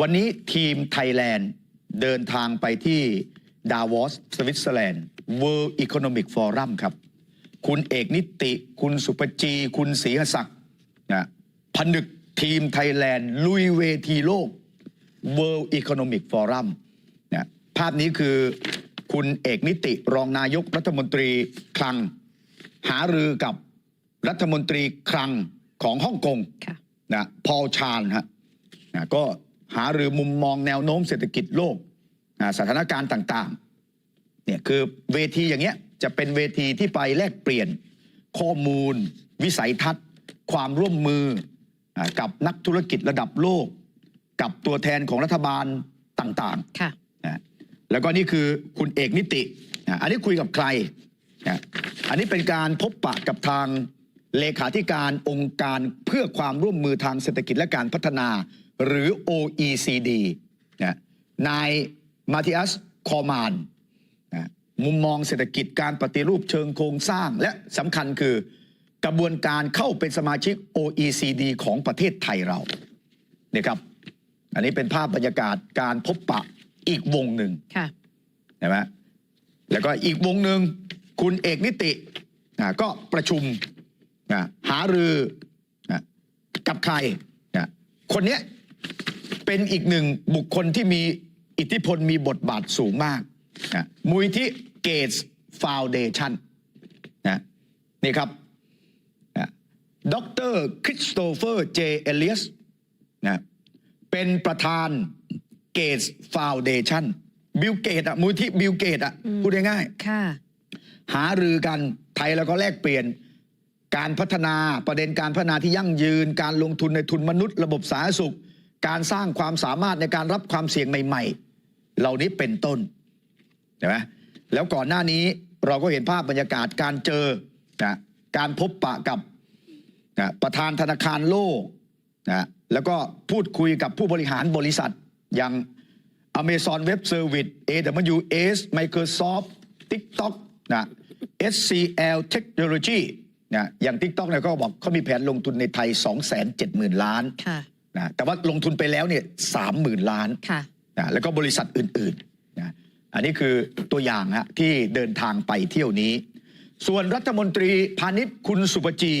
วันนี้ทีมไทยแลนด์เดินทางไปที่ดาวอสสวิตเซอร์แลนด์ World Economic Forum ครับ คุณเอกนิติ คุณสุปจี คุณศรีหศักดิ์นะผนึกทีมไทยแลนด์ ลุยเวทีโลก World Economic Forum นะภาพนี้คือคุณเอกนิติรองนายกรัฐมนตรีคลัง หารือกับรัฐมนตรีคลังของฮ่องกงค่ะนะพอลชานฮะนะก็ หารือมุมมองแนวโน้มเศรษฐกิจโลกนะสถานการณ์ต่างๆเนี่ยคือเวทีอย่างเงี้ยจะเป็นเวทีที่ไปแลกเปลี่ยนข้อมูล วิสัยทัศน์ ความร่วมมืออ่ากับนักธุรกิจระดับโลก กับตัวแทนของรัฐบาลต่างค่ะๆนะแล้วก็นี่คือคุณเอกนิตินะอันนี้คุยกับใครนะอันนี้เป็นการพบปะกับทางเลขาธิการองค์การเพื่อความร่วมมือทางเศรษฐกิจและการพัฒนา หรือ OECD นะนายมาธิอัสคอมานนะมุมมองเศรษฐกิจการปฏิรูปเชิงโครงสร้าง และสำคัญคือกระบวนการเข้าเป็นสมาชิก OECD ของประเทศไทยเราเนี่ยครับ อันนี้เป็นภาพบรรยากาศการพบปะอีกวงหนึ่งค่ะใช่ไหมแล้วก็อีกวงหนึ่งคุณเอกนิตินะก็ประชุมนะหารือนะกับใครนะคนเนี้ย เป็นอีกหนึ่งบุคคลที่มีอิทธิพลมีบทบาทสูงมากนะมูลที่เกตส์ฟาวเดชันนะนี่ครับด็อกเตอร์คริสโตเฟอร์เจเอเลียสนะเป็นประธานเกตส์ฟาวเดชันบิลเกตอะมูลที่บิลเกตอะอืมพูดง่ายๆค่ะหารือกันไทยแล้วก็แลกเปลี่ยนการพัฒนาประเด็นการพัฒนาที่ยั่งยืน การลงทุนในทุนมนุษย์ ระบบสาธารณสุข การสร้างความสามารถในการรับความเสี่ยงใหม่ ๆ เหล่านี้เป็นต้นเห็นไหมแล้วก่อนหน้านี้เราก็เห็นภาพบรรยากาศการเจอนะการพบปะกับนะประธานธนาคารโลกนะแล้วก็พูดคุยกับผู้บริหารบริษัทอย่าง Amazon Web Service AWS Microsoft TikTok นะ SCL Technology นะอย่าง TikTok เนี่ยก็บอกเขามีแผนลงทุนในไทย 270,000 ล้าน นะแต่ว่าลงทุนไปแล้วเนี่ย30,000ล้านค่ะนะแล้วก็บริษัทอื่นๆนะอันนี้คือตัวอย่างฮะที่เดินทางไปเที่ยวนี้ ส่วนรัฐมนตรีพาณิชย์คุณสุปจี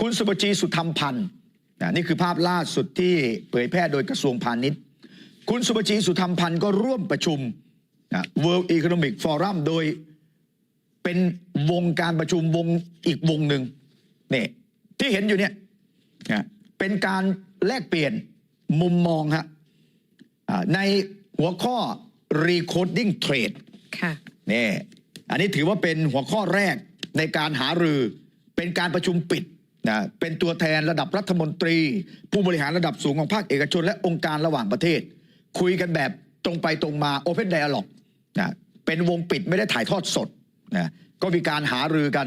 คุณสุปจีสุธรรมพันธ์นะนี่คือภาพล่าสุดที่เผยแพร่โดยกระทรวงพาณิชย์ คุณสุปจีสุธรรมพันธ์ก็ร่วมประชุมนะ World Economic Forum โดยเป็นวงการประชุมวงอีกวงหนึ่งนี่ที่เห็นอยู่เนี่ยนะเป็นการ แลกเปลี่ยนมุมมองฮะอ่าในหัวข้อ recoding trade ค่ะนี่อันนี้ถือว่าเป็นหัวข้อแรกในการหารือเป็นการประชุมปิดนะเป็นตัวแทนระดับรัฐมนตรี ผู้บริหารระดับสูงของภาคเอกชน และองค์การระหว่างประเทศ คุยกันแบบตรงไปตรงมา Open Dialogue นะเป็นวงปิดไม่ได้ถ่ายทอดสดนะก็มีการหารือกัน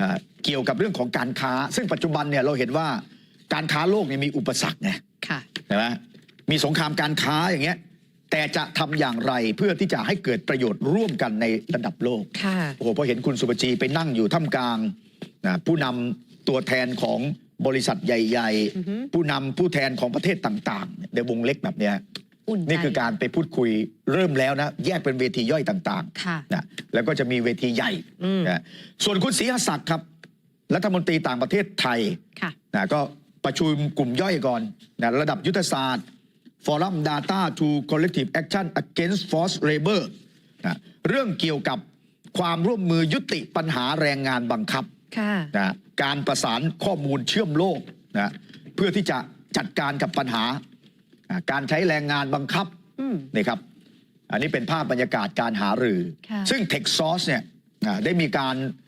อ่าเกี่ยวกับเรื่องของการค้า ซึ่งปัจจุบันเนี่ยเราเห็นว่า การค้าโลกเนี่ยมีอุปสรรคไงค่ะใช่ไหมมีสงครามการค้าอย่างเงี้ย แต่จะทำอย่างไรเพื่อที่จะให้เกิดประโยชน์ร่วมกันในระดับโลกค่ะโอ้โหพอเห็นคุณสุปจีไปนั่งอยู่ท่ามกลางนะผู้นำตัวแทนของบริษัทใหญ่อือฮึๆผู้นำผู้แทนของประเทศต่าง ๆ ในวงเล็กแบบเนี้ยอุ่นใจนี่คือการไปพูดคุยเริ่มแล้วนะ แยกเป็นเวทีย่อยต่างค่ะๆนะแล้วก็จะมีเวทีใหญ่อืมนะส่วนคุณศรีหศักดิ์ครับ รัฐมนตรีต่างประเทศไทยค่ะนะก็ ประชุมกลุ่มย่อยก่อนนะระดับยุทธศาสตร์ Forum Data to Collective Action Against Forced Labor นะเรื่องเกี่ยวกับความร่วมมือยุติปัญหาแรงงานบังคับค่ะนะการประสานข้อมูลเชื่อมโลกนะเพื่อที่จะจัดการกับปัญหาอ่าการใช้แรงงานบังคับอืมนี่ครับ อันนี้เป็นภาพบรรยากาศการหารือค่ะซึ่ง t e x s o u r c e เนี่ยอ่าได้มีการอ่า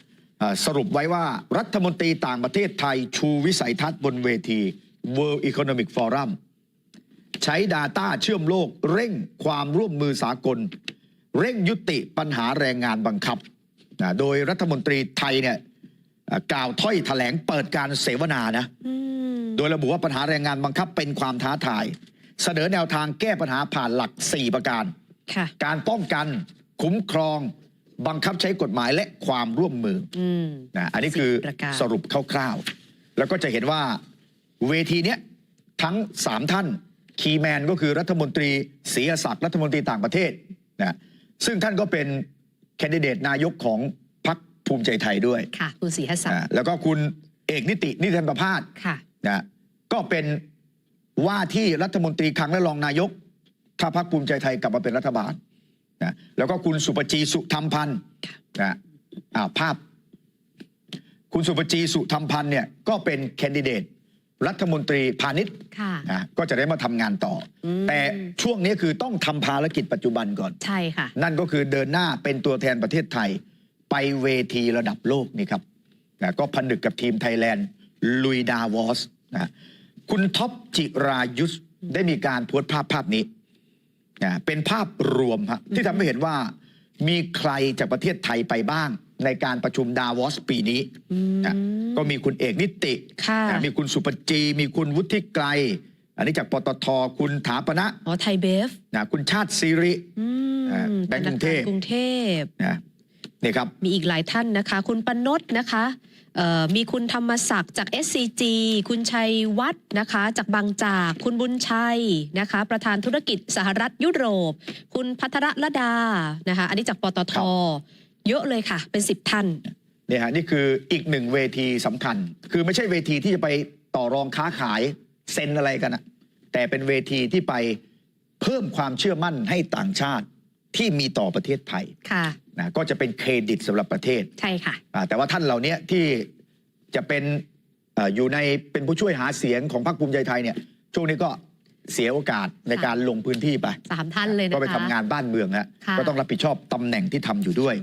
สรุปไว้ว่ารัฐมนตรีต่างประเทศไทยชูวิสัยทัศน์บนเวที World Economic Forum ใช้ Data เชื่อมโลก เร่งความร่วมมือสากล เร่งยุติปัญหาแรงงานบังคับนะโดยรัฐมนตรีไทยเนี่ยอ่ากล่าวถ้อยแถลงเปิดการเสวนานะอืมโดยระบุว่าปัญหาแรงงานบังคับเป็นความท้าทาย เสนอแนวทางแก้ปัญหาผ่านหลัก 4 ประการค่ะการป้องกัน คุ้มครอง บังคับใช้กฎหมายและความร่วมมืออืม นะอันนี้คือสี่ประการ สรุปคร่าวๆ แล้วก็จะเห็นว่าเวทีเนี้ยทั้ง 3 ท่านคีย์แมนก็คือรัฐมนตรีศรีศักดิ์รัฐมนตรีต่างประเทศนะซึ่งท่านก็เป็นแคนดิเดตนายกของพรรคภูมิใจไทยด้วยค่ะ คุณศรีหศักอ่าดิ์แล้วก็คุณเอกนิตินิติธรรมประพาส ค่ะ นะก็เป็นว่าที่รัฐมนตรีคลังและรองนายก ถ้าพรรคภูมิใจไทยกลับมาเป็นรัฐบาล นะแล้วก็คุณสุปจีสุธรรมพันธ์นะอ่าภาพ คุณสุปจีสุธรรมพันธ์เนี่ยก็เป็นแคนดิเดตรัฐมนตรีพาณิชย์ค่ะนะก็จะได้มาทำงานต่ออมแต่ช่วงนี้คือต้องทำภารกิจปัจจุบันก่อนใช่ค่ะ นั่นก็คือเดินหน้าเป็นตัวแทนประเทศไทย ไปเวทีระดับโลกนี่ครับนะก็ผนึกกับทีมไทยแลนด์ลุยดาวอสนะคุณท็อปจิรายุทธได้มีการโพสต์ภาพภาพนี้ นะเป็นภาพรวมฮะที่ทำให้เห็นว่ามีใครจากประเทศไทยไปบ้าง ในการประชุมดาวอสปีนี้อืมนะก็มีคุณเอกนิติค่ะนะมีคุณสุปจี มีคุณวุฒิไกรอันนี้จากปตทคุณถาปณะอ๋อไทยเบฟนะคุณชาติศิริอืมอ่าแบงก์กรุงเทพธนาคารกรุงเทพนะนี่ครับ มีอีกหลายท่านนะคะ คุณปนดนะคะเอ่อ มีคุณธรรมศักดิ์จาก SCG คุณชัยวัฒน์นะคะ จากบางจาก คุณบุญชัยนะคะ ประธานธุรกิจสหรัฐยุโรป คุณพัทรละดานะคะ อันนี้จากปตทครับเยอะเลยค่ะ เป็นสิบท่านเนี่ยฮะนี่คืออีกหนึ่งเวทีสำคัญ คือไม่ใช่เวทีที่จะไปต่อรองค้าขายเซ็นอะไรกันนะแต่เป็นเวทีที่ไปเพิ่มความเชื่อมั่นให้ต่างชาติที่มีต่อประเทศไทยค่ะ นะก็จะเป็นเครดิตสำหรับประเทศใช่ค่ะ อ่าแต่ว่าท่านเหล่านี้ที่จะเป็นเอ่ออยู่ในเป็นผู้ช่วยหาเสียงของพรรคภูมิใจไทยเนี่ยช่วงนี้ก็เสียโอกาสในการลงพื้นที่ไปสามท่านเลยนะคะ ก็ไปทำงานบ้านเมืองฮะค่ะ ก็ต้องรับผิดชอบตำแหน่งที่ทำอยู่ด้วย